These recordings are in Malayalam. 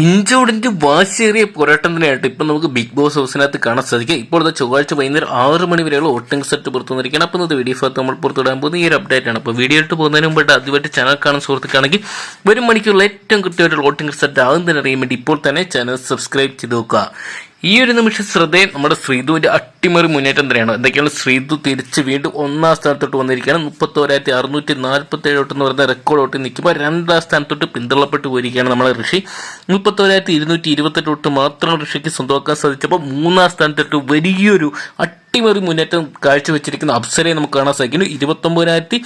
ഇഞ്ചോടിന്റെ വാശിയേറിയ പോരാട്ടം തന്നെയായിട്ട് ഇപ്പൊ നമുക്ക് ബിഗ് ബോസ് ഹൗസിനകത്ത് കാണാൻ സാധിക്കും. ഇപ്പോൾ ചൊവ്വാഴ്ച വൈകുന്നേരം ആറ് മണി വരെയുള്ള വോട്ടിംഗ് സെറ്റ് പുറത്തു വന്നിരിക്കുകയാണ്. അപ്പോൾ ഇന്നത്തെ വീഡിയോ ഭാഗത്ത് നമ്മൾ പുറത്തുവിടാൻ പോകുന്ന ഈ ഒരു അപ്ഡേറ്റ് ആണ്. അപ്പോൾ വീഡിയോ ഇട്ട് പോകുന്നതിന് മുമ്പായിട്ട് ആദ്യമായിട്ട് ചാനൽ കാണാൻ സുഹൃത്തുക്കാണെങ്കിൽ ഒരു മണിക്കുള്ള ഏറ്റവും കൃത്യമായിട്ടുള്ള വോട്ടിംഗ് സെറ്റ് ആകുന്നതിന് അറിയാൻ വേണ്ടി ഇപ്പോൾ തന്നെ ചാനൽ സബ്സ്ക്രൈബ് ചെയ്ത് നോക്കുക. ഈ ഒരു നിമിഷം ശ്രദ്ധയും നമ്മുടെ ശ്രീധുവിന്റെ അട്ടിമറി മുന്നേറ്റം തന്നെയാണ്. എന്തൊക്കെയാണ്? ശ്രീധു തിരിച്ച് വീണ്ടും ഒന്നാം സ്ഥാനത്തോട്ട് വന്നിരിക്കുകയാണ്. മുപ്പത്തോരായിരത്തി അറുന്നൂറ്റി നാൽപ്പത്തി ഏഴ് എന്ന് പറയുന്ന റെക്കോർഡ് തൊട്ട് നിൽക്കുമ്പോൾ രണ്ടാം സ്ഥാനത്തോട്ട് പിന്തള്ളപ്പെട്ട് പോയിരിക്കുകയാണ് നമ്മളെ ഋഷി. മുപ്പത്തോരായിരത്തി ഇരുന്നൂറ്റി ഇരുപത്തെട്ട് തൊട്ട് മാത്രം ഋഷിക്ക് സ്വന്തമാക്കാൻ സാധിച്ചപ്പോൾ മൂന്നാം സ്ഥാനത്തോട്ട് വലിയൊരു അട്ടിമറി മുന്നേറ്റം കാഴ്ചവെച്ചിരിക്കുന്ന അപ്സരയെ നമുക്ക് കാണാൻ സാധിക്കുന്നു ഇരുപത്തൊമ്പതിനായിരത്തി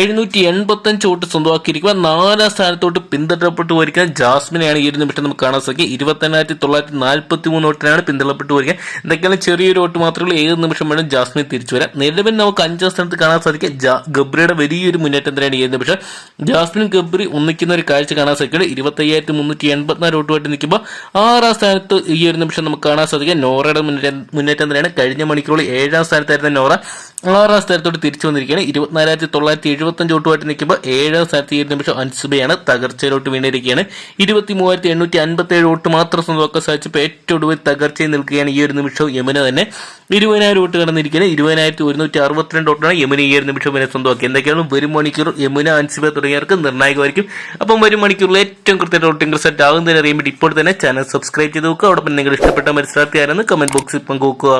എഴുന്നൂറ്റി എൺപത്തഞ്ച് വോട്ട് സ്വന്തമാക്കിയിരിക്കുക നാലാം സ്ഥാനത്തോട്ട് പിന്തുടരപ്പെട്ടു പോയിരിക്കുന്ന ജാസ്മിനെയാണ് ഈ ഒരു നിമിഷം നമുക്ക് കാണാൻ സാധിക്കുക. ഇരുപത്തെണ്ണായിരത്തി തൊള്ളായിരത്തി നാൽപ്പത്തി മൂന്ന് വോട്ടിനാണ് പിന്തുടപ്പെട്ടു പോയിരിക്കുക എന്തൊക്കെയാണ് ചെറിയൊരു വോട്ട് മാത്രമേ ഉള്ളൂ. ഏത് നിമിഷം വേണം ജാസ്മിൻ തിരിച്ചു വരാം. നിലവിൽ നമുക്ക് അഞ്ചാം സ്ഥാനത്ത് കാണാൻ സാധിക്കുക. ഗബ്രിയുടെ വലിയൊരു മുന്നേറ്റം തന്നെയാണ് ഈ നിമിഷം. ജാസ്മിൻ ഗബ്രി ഒന്നിക്കുന്ന ഒരു കാഴ്ച കാണാൻ സാധിക്കുന്നത് ഇരുപത്തയ്യായിരത്തി മുന്നൂറ്റി എൺപത്തിനാല് വോട്ടുമായിട്ട് നിൽക്കുമ്പോൾ ആറാം സ്ഥാനത്ത് ഈ ഒരു നിമിഷം നമുക്ക് കാണാൻ സാധിക്കുക. നോറയുടെ മുന്നേറ്റം തന്നെയാണ്. കഴിഞ്ഞ മണിക്കൂറിൽ ഏഴാം സ്ഥാനത്തായിരുന്ന നോറ ആറാം സ്ഥാനത്തോട്ട് തിരിച്ചു വന്നിരിക്കുകയാണ്. ഇരുപത്തിനാലായിരത്തി തൊള്ളായിരത്തി എഴുപത്തഞ്ച് വോട്ടുമായിട്ട് നിൽക്കുമ്പോൾ ഏഴാം സ്ഥാനത്ത് ഈ നിമിഷം അൻസുബയാണ് തകർച്ചയിലോട്ട് വീണിരിക്കുകയാണ്. ഇരുപത്തി മൂവായിരത്തി എണ്ണൂറ്റി അൻപത്തി ഏഴ് വോട്ട് മാത്രം സ്വന്തമാക്കാൻ സാധിച്ചപ്പോൾ ഏറ്റവും ഒടുവിൽ തകർച്ചയിൽ നിൽക്കുകയാണ് ഈ ഒരു നിമിഷം യമുന തന്നെ. ഇരുപതിനായിരം വോട്ട് കടന്നിരിക്കുകയാണ്. ഇരുപതിനായിരത്തി ഒരുന്നൂറ്റി അറുപത്തിരണ്ട് വോട്ടാണ് യമുന ഈ ഒരു നിമിഷം വരെ സ്വന്തമാക്കി എന്തൊക്കെയാണ്? വരും മണിക്കൂർ യമുന അൻസുബ തുടങ്ങിയവർക്ക് നിർണായകമായിരിക്കും. അപ്പം വരും മണിക്കൂറിൽ ഏറ്റവും കൃത്യമായിട്ട് വോട്ടിംഗ് റിസൾട്ട് ആകുന്നതിന് അറിയുമ്പോൾ ഇപ്പോൾ തന്നെ ചാനൽ സബ്സ്ക്രൈബ് ചെയ്ത് നോക്കുക. അവിടെ നിങ്ങൾ ഇഷ്ടപ്പെട്ട മത്സരാർത്ഥി ആരെന്ന് കമന്റ് ബോക്സിൽ പങ്കുവെക്കുക.